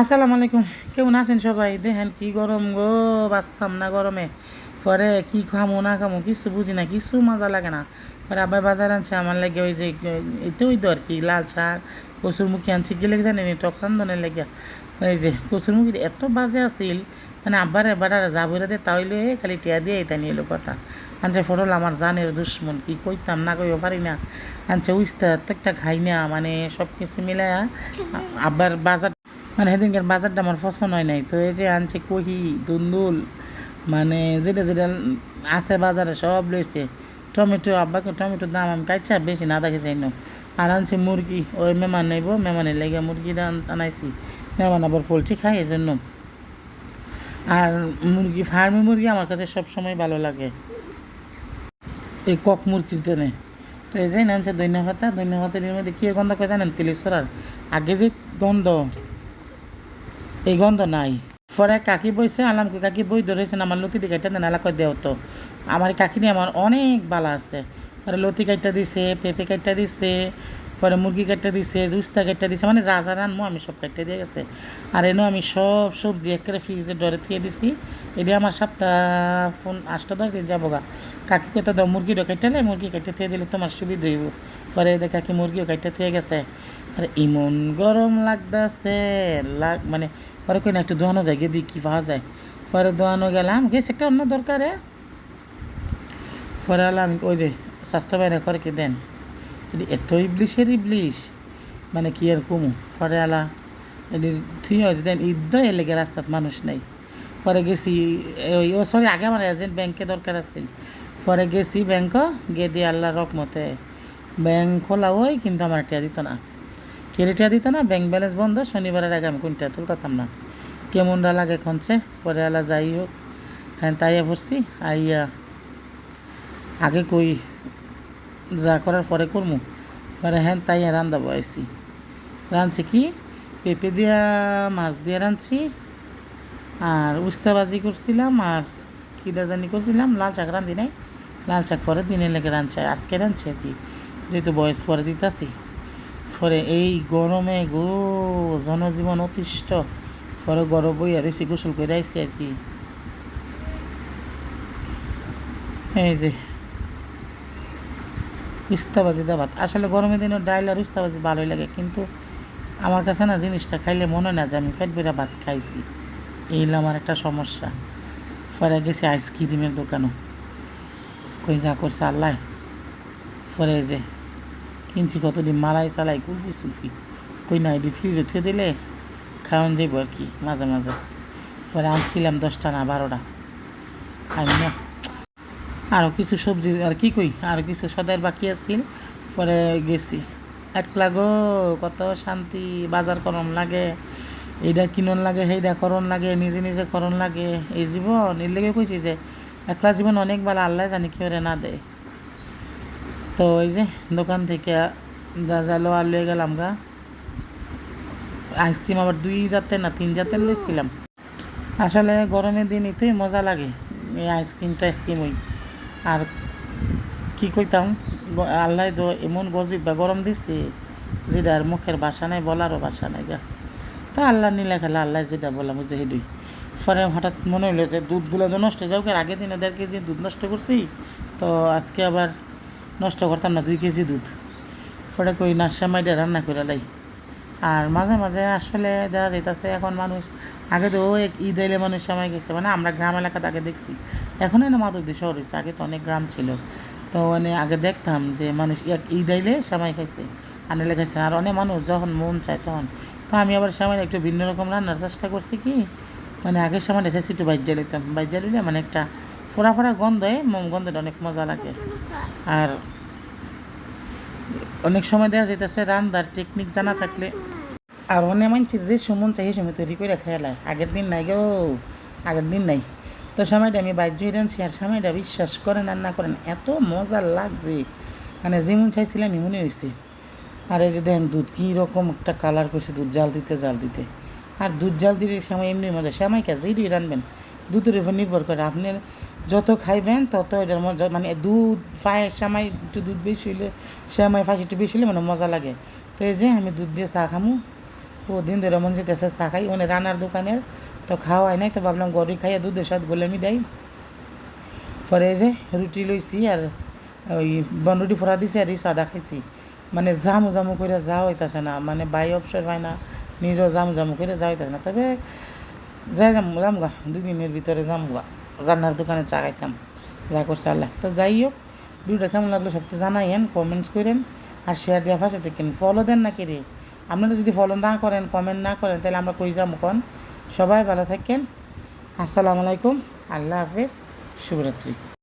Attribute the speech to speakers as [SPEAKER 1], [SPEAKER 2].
[SPEAKER 1] আসসালামু আলাইকুম। কেমন আছেন সবাই? দেখেন কি গরম গো, বাঁচতাম না গরমে। পরে কি খামো, না খামো, কিছু বুঝি না, কিছু মজা লাগে না। পরে আবার বাজার আনছে, আমার লাগে ওই যে এতে ওই তো আর কি, লাল শাক কচুরমুখী আনছি গেলে লেগে জানি টক রান্ধনের লেগে? ওই যে কচুরমুখী এত বাজে আছিল। মানে আব্বার এবার যাবরে দে তাইলে খালি টিয়া দিয়ে এটা নিয়ে এলো কথা। আনছে ফটল আমার জানের দুশ্মন, কি কইতাম, না কইও পারি না। আনছে উস্তা একটা খাই না মানে সব কিছু মিলে আব্বার বাজার মানে সেদিনকার বাজারটা আমার পছন্দ হয় নাই। তো এই যে আনছে কহি, দুন্দুল মানে যেটা যেটা আছে বাজারে সব লইছে। টমেটো, আব্বাকে টমেটোর দাম আমি কাইছা বেশি না দেখে চাই আর আনছে মুরগি, ওই মেমান নেব মেমানের লেগে মুরগি আনাইছি। মেমান আবার পোলট্রি খাই এই জন্য আর মুরগি, ফার্মি মুরগি আমার কাছে সব সময় ভালো লাগে। এই কক মুরগির জন্যে। তো এই যে নামছে দৈন্য ভাতা দৈন্য ভাতের মধ্যে কী গন্ধ করে জানেন? তেলেশ্বরার। আগে যে গন্ধ এই গন্ধ নাই। পরে কাকি বইছে আলামকে কাকি বই ধরেছেন, আমার লতি কাইটা দেন এলাকা দেও তো। আমার নিয়ে আমার অনেক বালা আছে। পরে লতি কাইটা দিছে, পেঁপে কাইটা দিছে পরে মুরগি কাইটা দিছে জুস্তা কাইটা দিছে মানে যা যা রানবো আমি সব কাইটা দিয়ে গেছে। আর এনেও আমি সব সবজি একেবারে ফ্রিজে ডরে থিয়ে দিছি। এটা আমার সপ্তাহ ফোন, আটটা, দশ দিন যাব গা। কাকি কত দাও মুরগিটা কাইটালে মুরগি কাইটা থিয়ে দিলে তোমার সুবিধা হইব। পরে এদের কাকি মুরগিও কাইটা থিয়ে গেছে। আর ইমন গরম লাগতেছে, লাগ মানে পরে কই না একটু দোয়ানো যায়, গিয়ে দিই কী পাওয়া যায়। পরে দোয়ানো গেলাম, গেছে একটা অন্য দরকারে। পরে আলাম, ওই যে স্বাস্থ্য বাইরে করে কি দেন। এত ইবলিশের ইবলিশ। মানে কি আর কমু? পরে আলা, এটি থুই হয়েছে দেন ঈদ এর লেগে রাস্তাত মানুষ নাই। পরে গেছি, ওই, ও সরি আগে আমার এজেন্ট ব্যাংকে দরকার আছে। পরে গেছি ব্যাংক গিয়ে দিয়ে আল্লাহ রকমতে ব্যাংক খোলা ওই, কিন্তু আমার টিয়া দিত না। কেরিটা দিত না? ব্যাংক ব্যালেন্স বন্ধ, শনিবারের আগে আমি কোনটা তুলতাম না। কেমনটা লাগে খনছে পরে আলা, যাই হোক হ্যাঁ তাইয়া পড়ছি, আইয়া, আগে কই, যা করার পরে করমু। পরে হ্যাঁ তাইয়া রান্দা বয়েছি। রাঁধছি কি? পেঁপে দিয়া, মাছ দিয়ে রাঁধছি আর উস্তাবাজি করছিলাম, আর কিটা জানি করছিলাম, লাল শাক রাঁধি নাই। লাল শাক পরে দিনে লেগে রাঁধছে আজকে রাঁধছি আর কি? যেহেতু বয়স পরে দিতাছি। পরে এই গরমে গো, জনজীবন অতিষ্ঠ। পরে গরম বই আর এসে গোসল করে আইসি আর কি। এই যে উস্তাবাজি দাবাত আসলে গরমের দিনে ডাইল আর উস্তাবাজি ভালোই লাগে, কিন্তু আমার কাছে না জিনিসটা খাইলে মনে না যে আমি ফেট বেড়া ভাত খাইছি। এই হলো আমার একটা সমস্যা। পরে গেছি আইসক্রিমের দোকানও কই যা করছে আল্লাহ। পরে যে কিনছি কতদিন, মালাই চালাই কুলফি সুলফি। কই না, এটি ফ্রিজে থুয়ে দিলে খাওয়ান যাইব আর কি, মাঝে মাঝে। পরে আনছিলাম দশটা না বারোটা। আমি না। আরও কিছু সবজি, আর কি কই? আরও কিছু সদার বাকি আছিল, পরে গেছি। একলা গো কত শান্তি, বাজার করন লাগে। এইটা কিনন লাগে সেইটা করণ লাগে, নিজে নিজে করণ লাগে। এই জীবন, এর লেগে কইছি যে, একলা জীবন অনেক ভালো, আল্লাহ জানি কি ওরে না দেয়। তো ওই যে, দোকান থেকে যা যা লোয়া লয়ে গেলাম গা। আইসক্রিম আবার দুই জাতের না, তিন জাতের লইছিলাম। আসলে গরমের দিন এতই মজা লাগে, এই আইসক্রিম টাইসক্রিম ওই। আর কি কইতাম? আল্লাহ তো এমন গজিব বা গরম দিচ্ছে যেটা আর মুখের বাসা নাই, বলারও বাসা নাই গা। তা আল্লাহ নিলে খেলা আল্লাহ যেটা বললাম যে হেডুই। পরে হঠাৎ মনে হলো যে দুধগুলো তো নষ্ট যাও আর আগের দিনে দেড় কেজি দুধ নষ্ট করছি, তো আজকে আবার নষ্ট করতাম না, দুই কেজি দুধ। পরে কই নাশা মাইডা রান্না করে লাই। আর মাঝে মাঝে আসলে দেখা যাইতেছে, এখন মানুষ আগে তো এক ঈদ এলে মানুষ সময় গেছে মানে আমরা গ্রাম এলাকাতে আগে দেখছি। এখন না মাধবদী শহর হয়েছে আগে তো অনেক গ্রাম ছিল। তো মানে আগে দেখতাম যে মানুষ এক ঈদ আইলে সময় খাইছে আনলে খাইছে, আর অনেক মানুষ যখন মন চায় তখন। তো আমি আবার সময় একটু ভিন্ন রকম রান্নার চেষ্টা করছি কি মানে আগের সময় এসেছি একটু বাইর জ্বালিতাম বাইর জ্বালিলে মানে একটা ফোড়া ফোড়া গন্ধে মোম গন্ধটা অনেক মজা লাগে। আর অনেক সময় দেখা যাইতেছে রান্নার টেকনিক জানা থাকলে আর অনেক মানুষের যে সমন চাই সময় তৈরি করে খেয়ালায় আগের দিন নাই গো, আগের দিন নাই। তো সময়টা আমি বাইর জুই রানছি আর সময়টা বিশ্বাস করেন আর না করেন, এত মজা লাগছে। মানে যেমন চাইছিলাম এমনই হয়েছে আর এই যে দেখেন, দুধ কী রকম একটা কালার করছে দুধ জাল দিতে জাল দিতে। আর দুধ জাল দিলে সময় এমনি মজা। সময় কে যেই রানবেন দুধের উপর নির্ভর করে আপনি যত খাইবেন, তত এটার মজা মানে দুধ পায়ের সময় একটু দুধ বেশি হইলে সময় ফাঁসি একটু বেশি হলে মানে মজা লাগে। তো এই যে আমি দুধ দিয়ে চা খামু। বহুদিন ধরে মন যেতেছে চা খাই ওনে রান্নার দোকানের তো খাওয়াই নাই, তো ভাবলাম গরুই খাইয়া দুধের সাথে গোলামি দেয় পরে যে রুটি লইছি আর ওই বনরুটি ফোড়া দিছি আর সাদা খাইছি। মানে জামু জামু করে যা হইতাছে না মানে বাই অবসর হয় না, নিজেও জামু জামু করে যা হইতাছে না। তবে যাই যাম যাম গা দুদিনের ভিতরে যাম গা রান্নার দোকানে চা খাইতাম, যা করছে আল্লাহ। তো যাই হোক, ভিডিওটা কেমন লাগল সবটা জানাইয়েন কমেন্টস করেন আর শেয়ার দেওয়া পাশে দেখেন ফলো দেন না কে রে? আপনারা যদি ফলো না করেন কমেন্ট না করেন, তাহলে আমরা কই যাব কন? সবাই ভালো থাকেন। আসসালামু আলাইকুম। আল্লাহ হাফেজ। শুভরাত্রি।